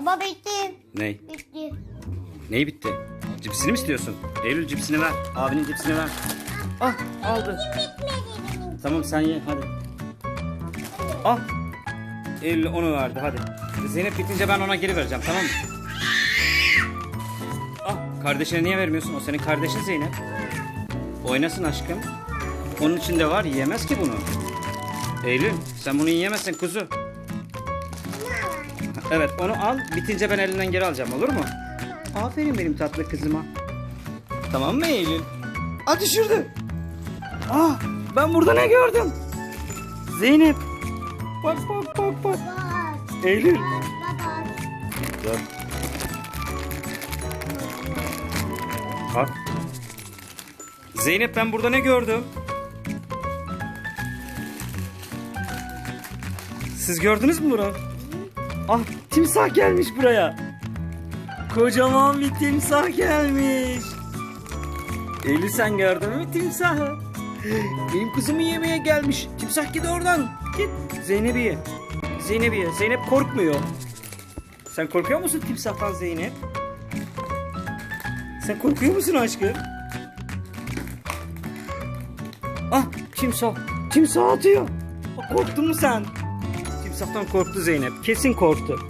Baba bitti. Ney? Bitti. Ney bitti? Cipsini mi istiyorsun? Eylül cipsini ver. Abinin cipsini ver. Ah aldı. Tamam sen ye hadi. Al. Eylül onu verdi hadi. Zeynep bitince ben ona geri vereceğim tamam mı? Ah kardeşine niye vermiyorsun? O senin kardeşin Zeynep. Oynasın aşkım. Onun içinde var yiyemez ki bunu. Eylül sen bunu yiyemezsin kuzu. Evet onu al bitince ben elinden geri alacağım olur mu? Aferin benim tatlı kızıma. Tamam mı Eylül? Hadi şurada. Ah ben burada ne gördüm? Zeynep. Bak bak bak bak. Eylül. Baba. Dur. Bak. Zeynep ben burada ne gördüm? Siz gördünüz mü bunu? Ah timsah gelmiş buraya. Kocaman bir timsah gelmiş. Eylül sen gördün mü timsahı? Benim kızımı yemeye gelmiş. Timsah git oradan. Git. Zeynep'i ye. Zeynep'i ye. Zeynep korkmuyor. Sen korkuyor musun timsahtan Zeynep? Sen korkuyor musun aşkım? Ah timsah. Timsah atıyor. Korktun mu sen? Timsahtan korktu Zeynep. Kesin korktu.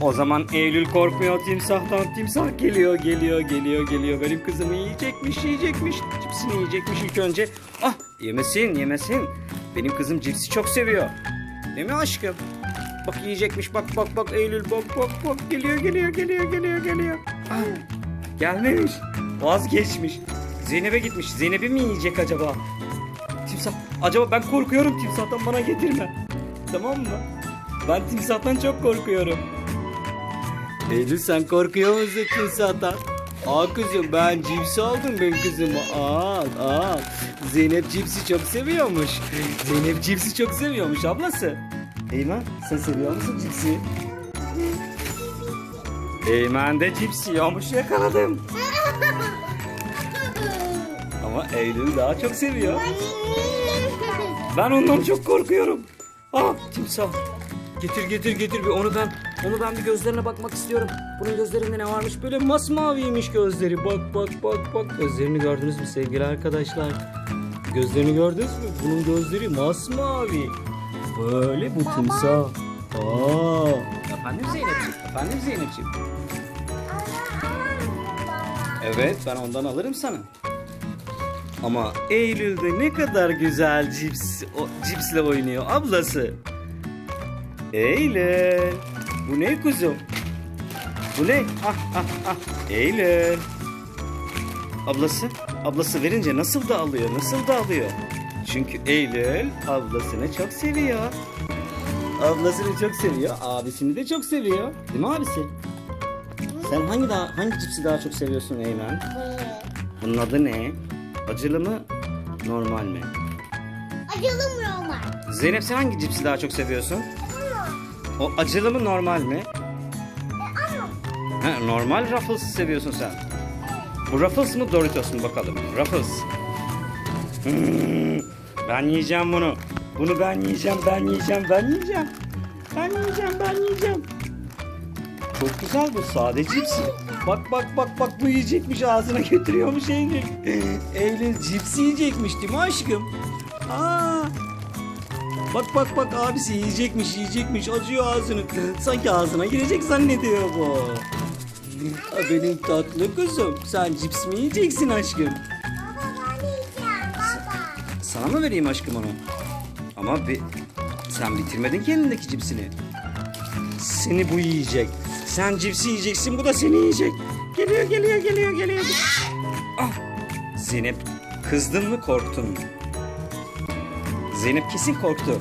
O zaman Eylül korkmuyor timsahtan. Timsah geliyor, geliyor, geliyor, geliyor. Benim kızımı yiyecekmiş, yiyecekmiş. Cipsini yiyecekmiş ilk önce. Ah yemesin, yemesin. Benim kızım cipsi çok seviyor. Değil mi aşkım? Bak yiyecekmiş, bak bak bak Eylül bak bak bak. Geliyor, geliyor, geliyor, geliyor, geliyor. Ah, gelmemiş. Vazgeçmiş. Zeynep'e gitmiş. Zeynep'i mi yiyecek acaba? Timsah. Acaba ben korkuyorum timsahtan bana getirme. Tamam mı? Ben timsahtan çok korkuyorum. Eylül sen korkuyor musun timsahtan? Aa kızım ben cips aldım benim kızıma. Al al. Zeynep cipsi çok seviyormuş. Zeynep cipsi çok seviyormuş ablası. Eymen sen seviyor musun cipsi? Eymen de cips yiyormuş yakaladım. Ama Eylül daha çok seviyor. Ben ondan çok korkuyorum. Ah timsah. Getir getir getir bir onu ben onu ben bir gözlerine bakmak istiyorum. Bunun gözlerinde ne varmış? Böyle masmaviymiş gözleri. Bak bak bak bak. Gözlerini gördünüz mü sevgili arkadaşlar? Gözlerini gördünüz mü? Bunun gözleri masmavi. Böyle bu timsah. Aa. Efendim Zeynepciğim? Efendim Zeynepciğim? Evet ben ondan alırım sana. Ama Eylül'de ne kadar güzel cips, o, cipsle oynuyor ablası. Eylül. Bu ne kuzum? Bu ne? Ah ah ah. Eylül. Ablası, ablası verince nasıl da alıyor, nasıl da alıyor. Çünkü Eylül ablasını çok seviyor. Ablasını çok seviyor, abisini de çok seviyor. Değil mi abisi? Sen hangi daha hangi cipsi daha çok seviyorsun Eymen? Bunun adı ne? Acılı mı? Normal mi? Acılı normal. Zeynep sen hangi cipsi daha çok seviyorsun? O acılı mı normal mi? Ha, normal Ruffles seviyorsun sen. Bu Ruffles mı Doritos mu bakalım. Ruffles. Hmm, ben yiyeceğim bunu. Bunu ben yiyeceğim, ben yiyeceğim, ben yiyeceğim. Ben yiyeceğim, ben yiyeceğim. Çok güzel bu sade cipsi. Bak bak bak bak bu yiyecekmiş ağzına götürüyormuş Eylül. Eylül cipsi yiyecekmiş değil mi aşkım? Aa, Bak bak bak abisi yiyecekmiş yiyecekmiş acıyor ağzını. Sanki ağzına girecek zannediyor bu. Benim tatlı kızım sen cips mi yiyeceksin aşkım? Sana mı vereyim aşkım onu? Ama bir, sen bitirmedin ki elindeki cipsini. Seni bu yiyecek. Sen cipsi yiyeceksin bu da seni yiyecek. Geliyor geliyor geliyor geliyor. Ah! Zeynep kızdın mı korktun mu? Zeynep kesin korktu.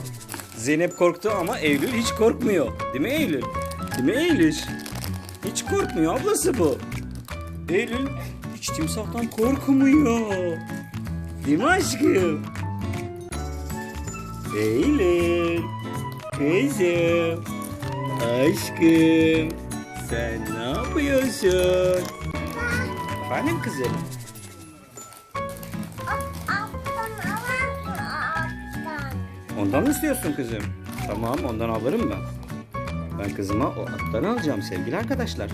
Zeynep korktu ama Eylül hiç korkmuyor. Değil mi Eylül? Değil mi Eylül? Hiç korkmuyor ablası bu. Eylül hiç timsahtan korkmuyor. Değil mi aşkım? Eylül. Kızım. Aşkım. Sen ne yapıyorsun? Efendim kızım? Ondan mı istiyorsun kızım? Tamam ondan alırım ben. Ben kızıma o attan alacağım sevgili arkadaşlar.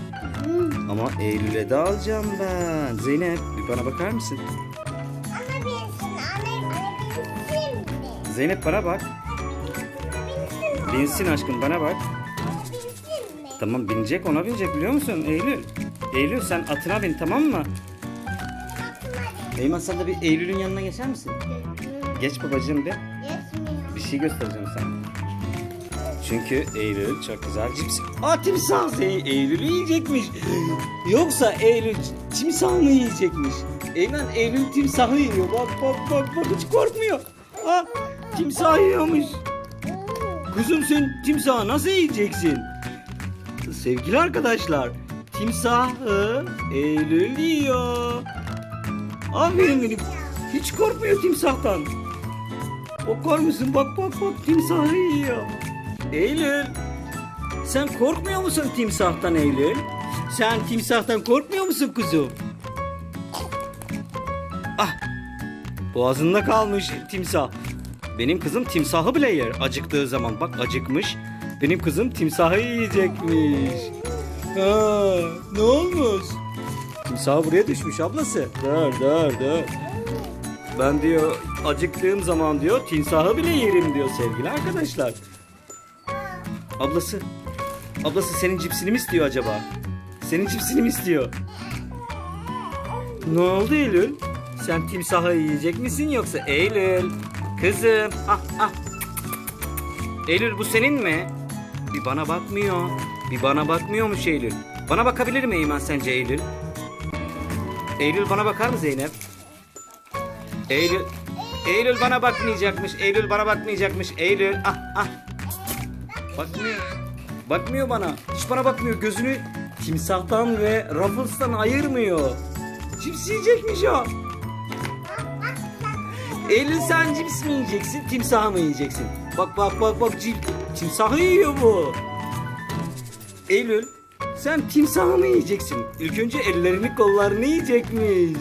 Ama Eylül'e de alacağım ben. Zeynep bir bana bakar mısın? Zeynep bana bak. Binsin aşkım bana bak. Tamam binecek ona binecek biliyor musun Eylül? Eylül sen atına bin tamam mı? Eyman sen de bir Eylül'ün yanına geçer misin? Geç babacığım bir. Yetmiyor. Bir şey göstereceğim sana. Çünkü Eylül çok güzel cips. Aa timsah Zey- Eylül'ü yiyecekmiş. Yoksa Eylül timsah mı yiyecekmiş? Eymen Eylül timsahı yiyor. Bak bak bak bak hiç korkmuyor. Aa timsah yiyormuş. Kuzum sen timsahı nasıl yiyeceksin? Sevgili arkadaşlar timsahı Eylül yiyor. Aferin benim. Hiç korkmuyor timsahtan. Bakar mısın? Bak bak bak timsahı yiyor. Eylül. Sen korkmuyor musun timsahtan Eylül? Sen timsahtan korkmuyor musun kuzum? Ah. Boğazında kalmış timsah. Benim kızım timsahı bile yer acıktığı zaman. Bak acıkmış. Benim kızım timsahı yiyecekmiş. Ha, ne olmuş? Timsah buraya düşmüş ablası. Dur dur dur. Ben diyor acıktığım zaman diyor timsahı bile yerim diyor sevgili arkadaşlar. Ablası. Ablası senin cipsini mi istiyor acaba? Senin cipsini mi istiyor? Ne oldu Eylül? Sen timsahı yiyecek misin yoksa Eylül? Kızım. Ah ah. Eylül bu senin mi? Bir bana bakmıyor. Bir bana bakmıyormuş Eylül. Bana bakabilir mi Eymen sence Eylül? Eylül bana bakar mı Zeynep? Eylül Eylül bana bakmayacakmış. Eylül bana bakmayacakmış. Eylül ah ah. Bakmıyor. Bakmıyor bana. Hiç bana bakmıyor. Gözünü timsahtan ve Ruffles'tan ayırmıyor. Cips yiyecekmiş o. Eylül sen cips mi yiyeceksin, timsah mı yiyeceksin? Bak bak bak bak cip, timsahı yiyor bu. Eylül sen timsahı mı yiyeceksin? İlk önce ellerini kollarını yiyecekmiş.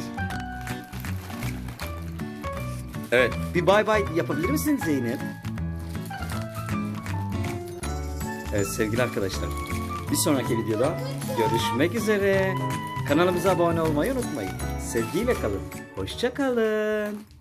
Evet bir bay bay yapabilir misin Zeynep? Evet sevgili arkadaşlar bir sonraki videoda görüşmek üzere. Kanalımıza abone olmayı unutmayın. Sevgiyle kalın. Hoşça kalın.